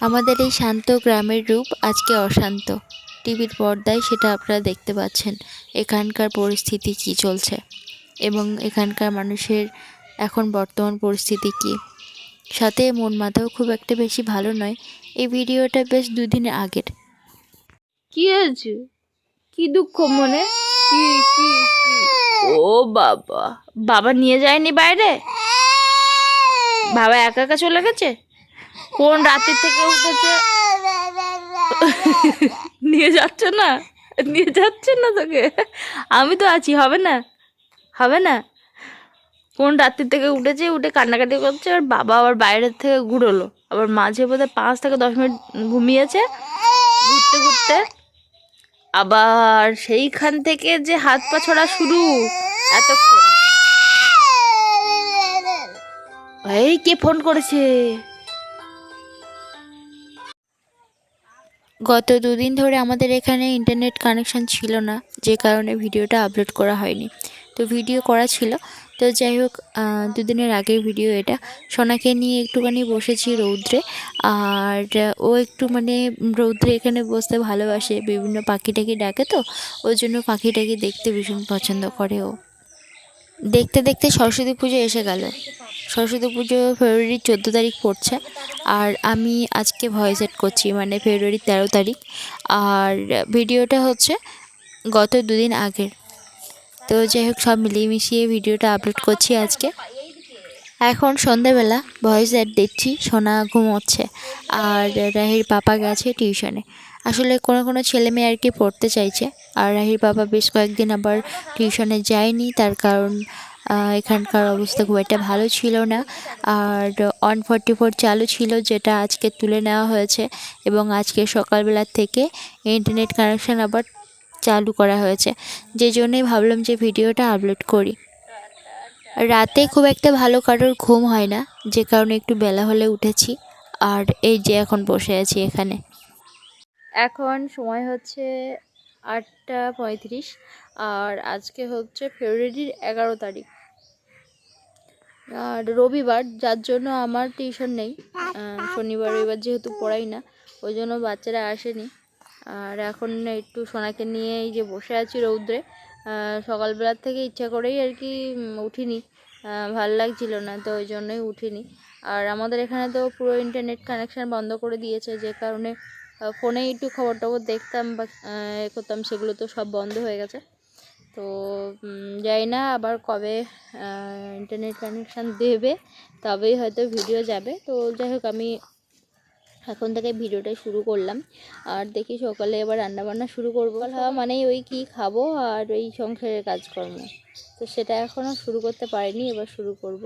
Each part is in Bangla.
আমাদের এই শান্ত গ্রামের রূপ আজকে অশান্ত। টিভির পর্দায় সেটা আপনারা দেখতে পাচ্ছেন। এখানকার পরিস্থিতি কী চলছে? এবং এখানকার মানুষের এখন বর্তমান পরিস্থিতি কী? সাথে মন মাথাও খুব একটা বেশি ভালো নয়। এই ভিডিওটা বেশ দুদিন আগের। কি হয়েছে? কি দুঃখ মনে? কি কি কি? ও বাবা। বাবা নিয়ে যায়নি বাইরে? বাবা একা একা চলে গেছে? কোন রাতের থেকে উঠেছে? নিয়ে যাচ্ছে না? নিয়ে যাচ্ছে না তোকে? আমি তো আছি, হবে না? হবে না? কোন রাত্রি থেকে উঠেছে? উঠে কান্নাকাটি করছে, আর বাবা আবার বাইরের থেকে ঘুরোলো। আবার মাঝে বোধহয় পাঁচ থেকে দশ মিনিট ঘুমিয়েছে, ঘুরতে ঘুরতে। আবার সেইখান থেকে যে হাত পা ছড়া শুরু, এতক্ষণ। এই কে ফোন করেছে? গত দুদিন ধরে আমাদের এখানে ইন্টারনেট কানেকশন ছিল না, যে কারণে ভিডিওটা আপলোড করা হয়নি। তো ভিডিও করা ছিল। তো যাই হোক দুদিনের আগের ভিডিও এটা। সোনাকে নিয়ে একটুখানি বসেছি রৌদ্রে। আর ও একটু মানে রৌদ্রে এখানে বসতে ভালোবাসে। বিভিন্ন পাখি টাকি ডাকে তো। ওই জন্য পাখি টাকি দেখতে ভীষণ পছন্দ করে ও। দেখতে দেখতে সরস্বতী পুজো এসে গেল। সরস্বতী পুজো ফেব্রুয়ারির চোদ্দ তারিখ পড়ছে। আর আমি আজকে ভয়েস এড করছি মানে ফেব্রুয়ারির তেরো তারিখ। আর ভিডিওটা হচ্ছে গত দুদিন আগের। তো যাই হোক, সব মিলিয়ে মিশিয়ে ভিডিওটা আপলোড করছি আজকে। এখন সন্ধ্যাবেলা ভয়েস অ্যাড দিচ্ছি সোনা ঘুমোচ্ছে। আর রাহির পাপা গেছে টিউশনে আসলে কোনো কোনো ছেলে মেয়ে আর কি পড়তে চাইছে। আর রাহির বাবা বেশ কয়েকদিন আবার টিউশনে যায়নি, তার কারণ এখানকার অবস্থা খুব একটা ভালো ছিল না। আর ওয়ান ফর্টি ফোর চালু ছিল, যেটা আজকে তুলে নেওয়া হয়েছে এবং আজকে সকালবেলা থেকে ইন্টারনেট কানেকশান আবার চালু করা হয়েছে। যে জন্যই ভাবলাম যে ভিডিওটা আপলোড করি। রাতে খুব একটা ভালো কারোর ঘুম হয় না, যে কারণে একটু বেলা হলে উঠেছি। আর এই যে এখন বসে আছি এখানে। এখন সময় হচ্ছে আটটা পঁয়ত্রিশ আর আজকে হচ্ছে ফেব্রুয়ারির এগারো তারিখ। আর রবিবার, যার জন্য আমার টিউশন নেই। শনিবার, রবিবার যেহেতু পড়াই না, ওই জন্য বাচ্চারা আসেনি। আর এখন একটু সোনাকে নিয়ে এই যে বসে আছি রৌদ্রে সকালবেলার থেকে ইচ্ছা করেই আর কি উঠিনি। ভালো লাগছিল না, তো ওই জন্যই উঠিনি। আর আমাদের এখানে তো পুরো ইন্টারনেট কানেকশান বন্ধ করে দিয়েছে, যে কারণে ফোনেই একটু খবর টবর দেখতাম বা করতাম, সেগুলো তো সব বন্ধ হয়ে গেছে। তো জানি না আবার কবে ইন্টারনেট কানেকশান দেবে, তবেই হয়তো ভিডিও যাবে। তো যাই হোক, আমি এখন থেকে ভিডিওটা শুরু করলাম। আর দেখি সকালে এবার রান্নাবান্না শুরু করব। খাওয়া মানেই ওই কি খাব আর ওই সংসারের কাজকর্ম। তো সেটা এখনও শুরু করতে পারিনি, এবার শুরু করব।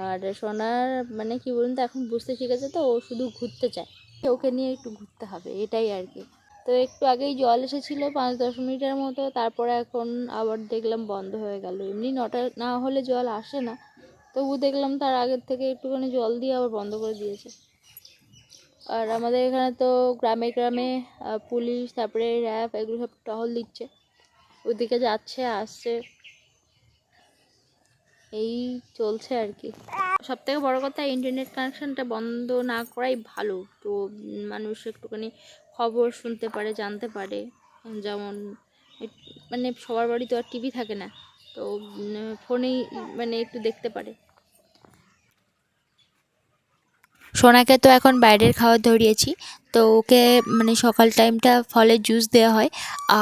আর সোনার মানে কি বলুন তো, এখন বুঝতে শিখেছে তো, ও শুধু ঘুরতে চায়। ওকে নিয়ে একটু ঘুরতে হবে, এটাই আর কি। তো একটু আগেই জল এসেছিল পাঁচ দশ মিনিটের মতো, তারপরে এখন আবার দেখলাম বন্ধ হয়ে গেল। এমনি নটা না হলে জল আসে না, তবু দেখলাম তার আগের থেকে একটুখানি জল দিয়ে আবার বন্ধ করে দিয়েছে। আর আমাদের এখানে তো গ্রামে গ্রামে পুলিশ, তারপরে র্যাব, এগুলো সব টহল দিচ্ছে। ওদিকে যাচ্ছে, আসছে। এই চলছে আর কি। সব থেকে বড়ো কথা ইন্টারনেট কানেকশানটা বন্ধ না করাই ভালো। তো মানুষ একটুখানি খবর শুনতে পারে, জানতে পারে। যেমন মানে সবার বাড়ি তো আর টিভি থাকে না। তো ফোনেই মানে একটু দেখতে পারে। সোনাকে তো এখন বাইরের খাবার ধরিয়েছি, তো ওকে মানে সকাল টাইমটা ফলের জুস দেওয়া হয়,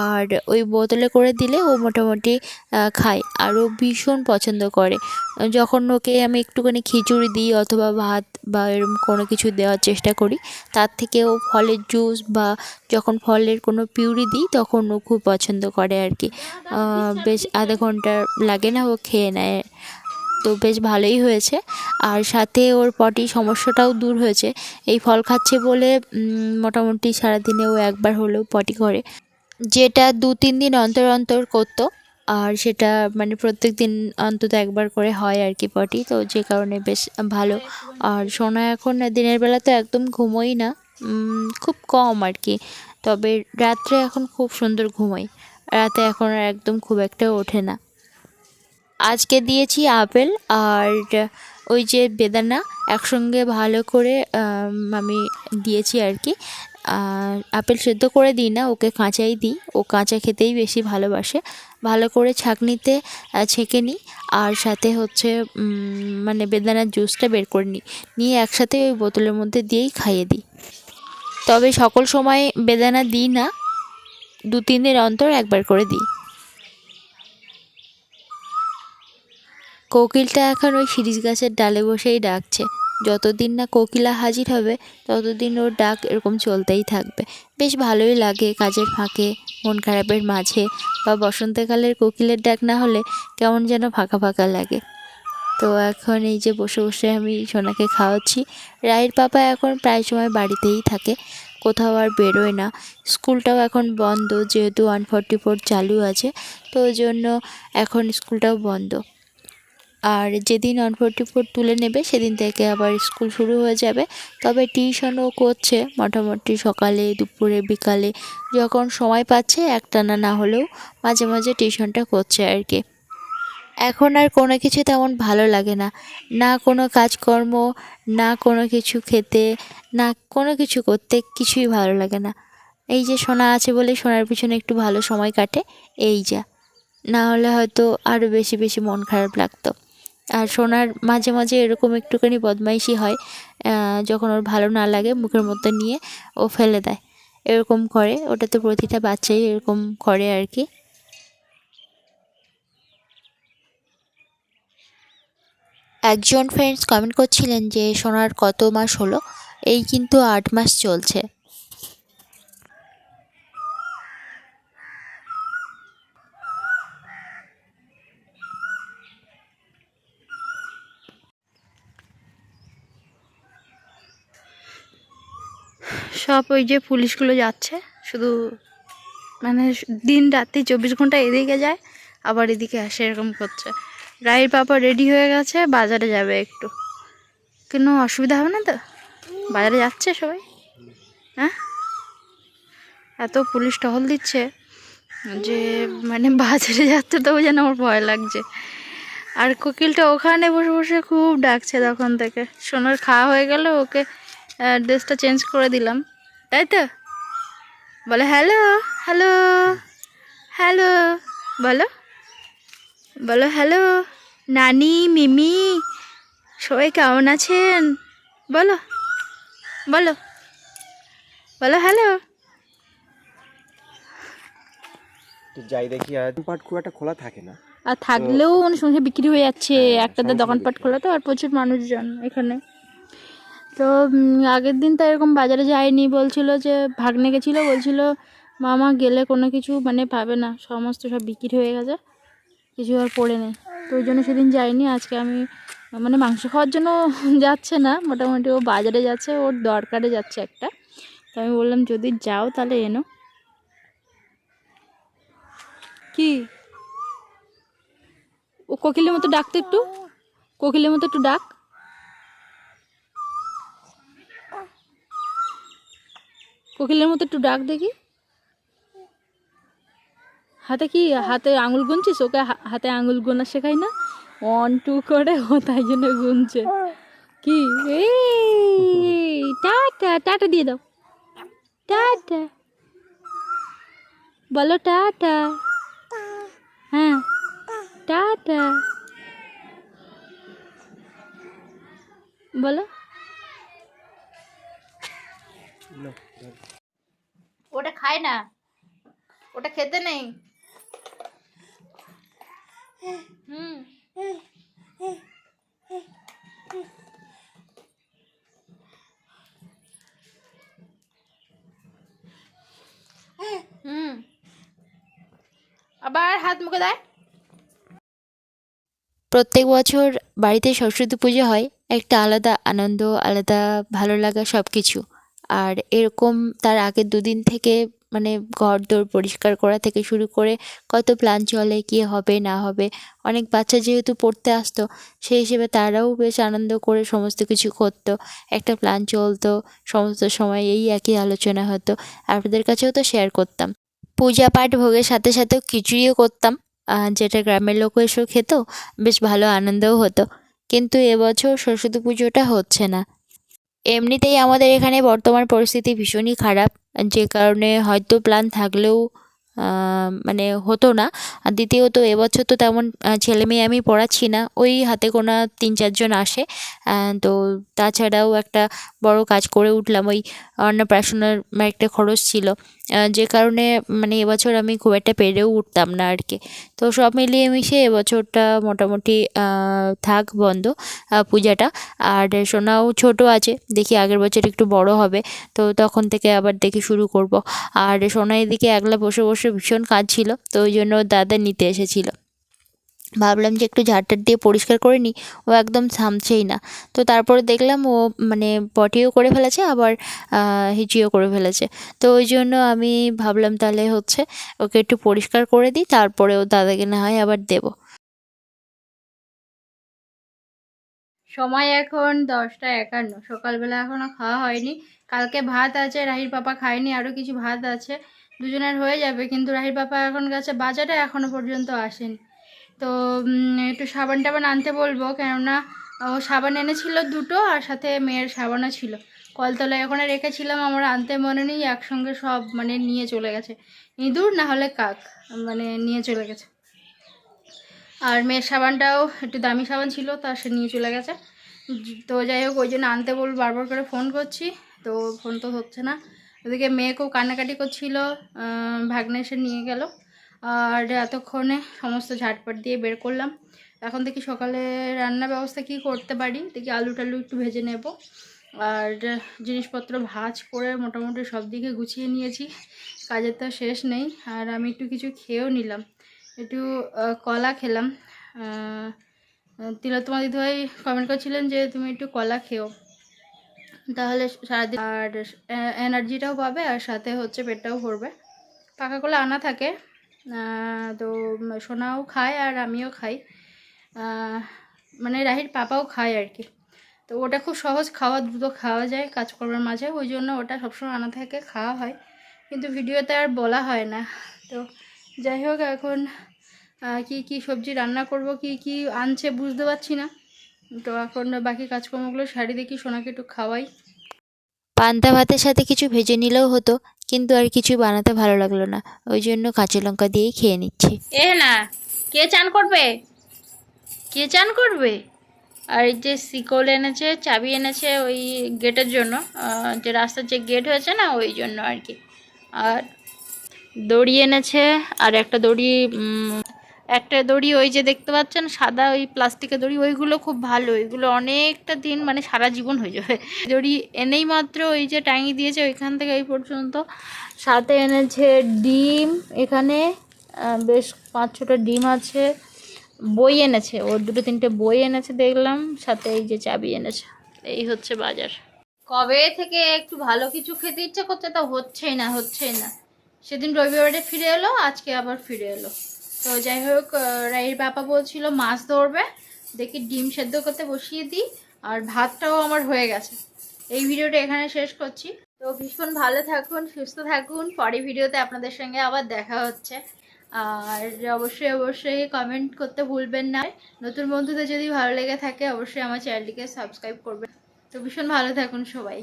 আর ওই বোতলে করে দিলে ও মোটামুটি খায়, আর ও ভীষণ পছন্দ করে। যখন ওকে আমি একটুখানি খিচুড়ি দিই অথবা ভাত বা এরকম কোনো কিছু দেওয়ার চেষ্টা করি, তার থেকে ও ফলের জুস বা যখন ফলের কোনো পিউরি দিই, তখন ও খুব পছন্দ করে আর কি। বেশ আধা ঘণ্টা লাগে না ও খেয়ে নেয়। তো বেশ ভালোই হয়েছে। আর সাথে ওর পটি সমস্যাটাও দূর হয়েছে। এই ফল খাচ্ছে বলে মোটামুটি সারাদিনে ও একবার হলেও পটি করে। যেটা দু, তিন দিন অন্তর অন্তর করতো, আর সেটা মানে প্রত্যেক দিন অন্তত একবার করে হয় আর কি পটি তো যে কারণে বেশ ভালো। আর সোনা এখন দিনের বেলা তো একদম ঘুমোই না খুব কম আর কি। তবে রাত্রে এখন খুব সুন্দর ঘুমোয়। রাতে এখন আর একদম খুব একটা ওঠে না। আজকে দিয়েছি আপেল আর ওই যে বেদানা একসঙ্গে ভালো করে, আমি দিয়েছি আর কি। আর আপেল সেদ্ধ করে দিই না, ওকে কাঁচাই দিই। ও কাঁচা খেতেই বেশি ভালোবাসে। ভালো করে ছাঁকনিতে ছেঁকে নিই আর সাথে হচ্ছে মানে বেদানার জুসটা বের করে নিই। নিয়ে একসাথে ওই বোতলের মধ্যে দিয়েই খাইয়ে দিই। তবে সকল সময় বেদানা দিই না দু তিন দিন অন্তর একবার করে দিই। কোকিলটা এখন ওই শিরিষ গাছের ডালে বসেই ডাকছে। যতদিন না কোকিলা হাজির হবে, ততদিন ওর ডাক এরকম চলতেই থাকবে। বেশ ভালোই লাগে কাজের ফাঁকে, মন খারাপের মাঝে বা বসন্তকালের কোকিলের ডাক না হলে কেমন যেন ফাঁকা ফাঁকা লাগে। তো এখন এই যে বসে বসে আমি সোনাকে খাওয়াচ্ছি। রায়ের পাপা এখন প্রায় সময় বাড়িতেই থাকে, কোথাও আর বেরোয় না। স্কুলটাও এখন বন্ধ, যেহেতু ওয়ান ফর্টি ফোর চালু আছে, তো ওই জন্য এখন স্কুলটাও বন্ধ। আর যেদিন ওয়ান ফোরটি ফোর তুলে নেবে, সেদিন থেকে আবার স্কুল শুরু হয়ে যাবে। তবে টিউশনও করছে মোটামুটি সকালে, দুপুরে, বিকালে। যখন সময় পাচ্ছে, একটানা না হলেও মাঝে মাঝে টিউশনটা করছে আর কি। এখন আর কোনো কিছু তেমন ভালো লাগে না। না কোনো কাজকর্ম, না কোনো কিছু খেতে, না কোনো কিছু করতে কিছুই ভালো লাগে না। এই যে সোনা আছে বলে সোনার পিছনে একটু ভালো সময় কাটে, এই যা। না হলে হয়তো আরও বেশি বেশি মন খারাপ লাগতো। আর সোনার মাঝে মাঝে এরকম একটুখানি বদমাইশি হয় যখন ওর ভালো না লাগে মুখের মধ্যে নিয়ে ও ফেলে দেয়। এরকম করে ওটা তো প্রতিটা বাচ্চাই এরকম করে আর কি। একজন ফ্রেন্ডস কমেন্ট করছিলেন যে, সোনার কত মাস হলো? এই কিন্তু আট মাস চলছে। সব ওই যে পুলিশগুলো যাচ্ছে, শুধু মানে দিন রাত্রি চব্বিশ ঘণ্টা এদিকে যায়, আবার এদিকে আসে, এরকম করছে রায়ের পাপা রেডি হয়ে গেছে, বাজারে যাবে একটু। কোনো অসুবিধা হবে না তো? বাজারে যাচ্ছে সবাই? হ্যাঁ? এত পুলিশ টহল দিচ্ছে যে মানে বাজারে যাচ্ছে তবু যেন আমার ভয় লাগছে। আর কোকিলটা ওখানে বসে বসে খুব ডাকছে তখন থেকে। সোনার খাওয়া হয়ে গেল, ওকে ড্রেসটা চেঞ্জ করে দিলাম তাই তো? বলো হ্যালো হ্যালো হ্যালো। বলো বলো হ্যালো নানি মিমি সবাই কেমন আছেন? বলো বলো বলো হ্যালো। তো যাই দেখি আর পাট খুব একটা খোলা থাকে না। আর থাকলেও অনেক সঙ্গে বিক্রি হয়ে যাচ্ছে একটাতে দোকানপাট খোলা তো আর প্রচুর মানুষজন এখানে। তো আগের দিন তো এরকম বাজারে যায়নি, বলছিল যে ভাগ্নে গেছিল, বলছিল, মামা গেলে কোনো কিছু মানে পাবে না, সমস্ত সব বিক্রি হয়ে গেছে, কিছু আর পড়ে নেই। তো ওই জন্য সেদিন যাইনি আজকে আমি মানে মাংস খাওয়ার জন্য যাচ্ছে না, মোটামুটি ও বাজারে যাচ্ছে, ওর দরকারে যাচ্ছে একটা। তো আমি বললাম, যদি যাও তাহলে এনো। কি? ও কোকিলের মতো ডাকতো একটু? কোকিলের মতো একটু ডাক। কোকিলের মতো একটু ডাক দেখি। হাতে কি, হাতে আঙুল গুনছিস? ওকে হাতে আঙুল গোনা শেখাই না? ওয়ান টু করে, ও তাই জন্য গুনছে। কি? এই, টাটা টাটা দিয়ে দাও। টাটা। বলো টাটা। হ্যাঁ টাটা। বলো। খায় না। ওটা খেতে নেই। হুম। হুম। আবার হাত মুখে দেয়। প্রত্যেক বছর বাড়িতে সরস্বতী পুজো হয়। একটা আলাদা আনন্দ, আলাদা ভালো লাগা সব কিছু আর এরকম তার আগের দুদিন থেকে মানে ঘর দোর পরিষ্কার করা থেকে শুরু করে কত প্ল্যান চলে, কী হবে, না হবে। অনেক বাচ্চা যেহেতু পড়তে আসতো, সেই হিসেবে তারাও বেশ আনন্দ করে সমস্ত কিছু করতো। একটা প্ল্যান চলতো, সমস্ত সময় এই একই আলোচনা হতো। আপনাদের কাছেও তো শেয়ার করতাম। পূজা পাঠ ভোগের সাথে সাথেও খিচুড়িও করতাম। যেটা গ্রামের লোক এসেও খেত, বেশ ভালো আনন্দও হতো। কিন্তু এবছর সরস্বতী পুজোটা হচ্ছে না। এমনিতেই আমাদের এখানে বর্তমান পরিস্থিতি ভীষণই খারাপ। যে কারণে হয়তো প্ল্যান থাকলেও মানে হতো না। আর দ্বিতীয়ত, এবছর তো তেমন ছেলে মেয়ে আমি পড়াচ্ছি না। ওই হাতে কোনা তিন চারজন আসে। তো তাছাড়াও একটা বড় কাজ করে উঠলাম। ওই অন্নপ্রাশনের একটা খরচ ছিল। যে কারণে মানে এবছর আমি খুব একটা পেরেও উঠতাম না আর কি তো সব মিলিয়ে মিশে এবছরটা মোটামুটি থাক বন্ধ পূজাটা। আর সোনাও ছোট আছে, দেখি আগের বছর একটু বড় হবে, তো তখন থেকে আবার দেখি শুরু করব। আর সোনা এদিকে একলা বসে বসে ভীষণ কাজ ছিল তো ওই জন্য দাদা নিতে এসেছিল। ভাবলাম যে একটু ঝাড়টার দিয়ে পরিষ্কার করে নিই, ও একদম থামছেই না। তো তারপরে দেখলাম ও মানে পটিও করে ফেলেছে, আবার হিচিও করে ফেলেছে। তো ওই জন্য আমি ভাবলাম তাহলে হচ্ছে ওকে একটু পরিষ্কার করে দিই, তারপরে ও দাদাকে না হয় আবার দেবো। সময় এখন দশটা একান্ন, সকালবেলা এখনও খাওয়া হয়নি। কালকে ভাত আছে, রাহির পাপা খায়নি আরও কিছু ভাত আছে। দুজনের হয়ে যাবে, কিন্তু রাহির পাপা এখন গেছে বাজারে এখনও পর্যন্ত আসেনি। তো একটু সাবান টাবান আনতে বলব, কেননা, ও সাবান এনেছিল দুটো আর সাথে মেয়ের সাবানও ছিল। কলতলায় ওখানে রেখেছিলাম, আমার আনতে মনে নেই, একসঙ্গে সব মানে নিয়ে চলে গেছে। ইঁদুর না হলে কাক মানে নিয়ে চলে গেছে। আর মেয়ের সাবানটাও একটু দামি সাবান ছিল, তা সে নিয়ে চলে গেছে। তো যাই হোক, ওই জন্য আনতে বল বারবার করে ফোন করছি, তো ফোন তো হচ্ছে না। ওদিকে মেয়েকেও কান্নাকাটি করছিল ভাগ্নে এসে নিয়ে গেল। আর এতক্ষণে সমস্ত ঝাটপাট দিয়ে বের করলাম। এখন দেখি সকালে রান্না ব্যবস্থা কি করতে পারি? দেখি আলু টালু একটু ভেজে নেব। আর জিনিসপত্র ভাজ করে মোটামুটি সব দিকে গুছিয়ে নিয়েছি। কাজের তো শেষ নেই। আর আমি একটু কিছু খেয়েও নিলাম। একটু কলা খেলাম। তিলোত্তমা দিদিভাই কমেন্ট করছিলেন যে তুমি একটু কলা খেও। তাহলে সারাদিন আর এনার্জিটাও পাবে আর সাথে হচ্ছে পেটটাও ভরবে। পাকা কলা আনা থাকে। তো সোনাও খায় আর আমিও খাই। মানে রাহির পাপাও খায় আর কি। তো ওটা খুব সহজ খাওয়া, দ্রুত খাওয়া যায় কাজকর্মের মাঝে, ওই জন্য ওটা সবসময় আনা থাকে খাওয়া হয়। কিন্তু ভিডিওতে আর বলা হয় না। তো যাই হোক, এখন কি কি সবজি রান্না করব, কি কি আনছে বুঝতে পারছি না। তো এখন বাকি কাজকর্মগুলো সারি দেখি, সোনাকে একটু খাওয়াই। পান্তা ভাতের সাথে কিছু ভেজে নিলেও হতো, কিন্তু আর কিছু বানাতে ভালো লাগল না। ওই জন্য কাঁচা লঙ্কা দিয়েই খেয়ে নিচ্ছি। এ না, কে চান করবে? কে চান করবে? আর এই যে শিকল এনেছে, চাবি এনেছে ওই গেটের জন্য যে রাস্তার যে গেট হয়েছে না, ওই জন্য আর কি। আর দড়ি এনেছে, আর একটা দড়ি একটা দড়ি ওই যে দেখতে পাচ্ছেন, সাদা ওই প্লাস্টিকের দড়ি, ওইগুলো খুব ভালো। ওইগুলো অনেকটা দিন মানে সারা জীবন হয়ে যাবে। দড়ি এনেই মাত্র ওই যে টাঙিয়ে দিয়েছে, ওইখান থেকে এই পর্যন্ত। সাথে এনেছে ডিম, এখানে বেশ পাঁচ ছটা ডিম আছে। বই এনেছে ওর দুটো তিনটে বই এনেছে দেখলাম, সাথে এই যে চাবি এনেছে। এই হচ্ছে বাজার। কবে থেকে একটু ভালো কিছু খেতে ইচ্ছে করছে তা হচ্ছেই না হচ্ছেই না। সেদিন রবিবারে ফিরে এলো, আজকে আবার ফিরে এলো। তো যাই হোক রায়ের বাবা বলছিল মাছ ধরবে, দেখি ডিম সেদ্ধ করতে বসিয়ে দিই, আর ভাতটাও আমার হয়ে গেছে। এই ভিডিওটা এখানে শেষ করছি। তো ভীষণ ভালো থাকুন, সুস্থ থাকুন, পরের ভিডিওতে আপনাদের সঙ্গে আবার দেখা হচ্ছে। আর অবশ্যই অবশ্যই কমেন্ট করতে ভুলবেন না। নতুন বন্ধুদের যদি ভালো লেগে থাকে, অবশ্যই আমার চ্যানেলটিকে সাবস্ক্রাইব করবেন। তো ভীষণ ভালো থাকুন সবাই।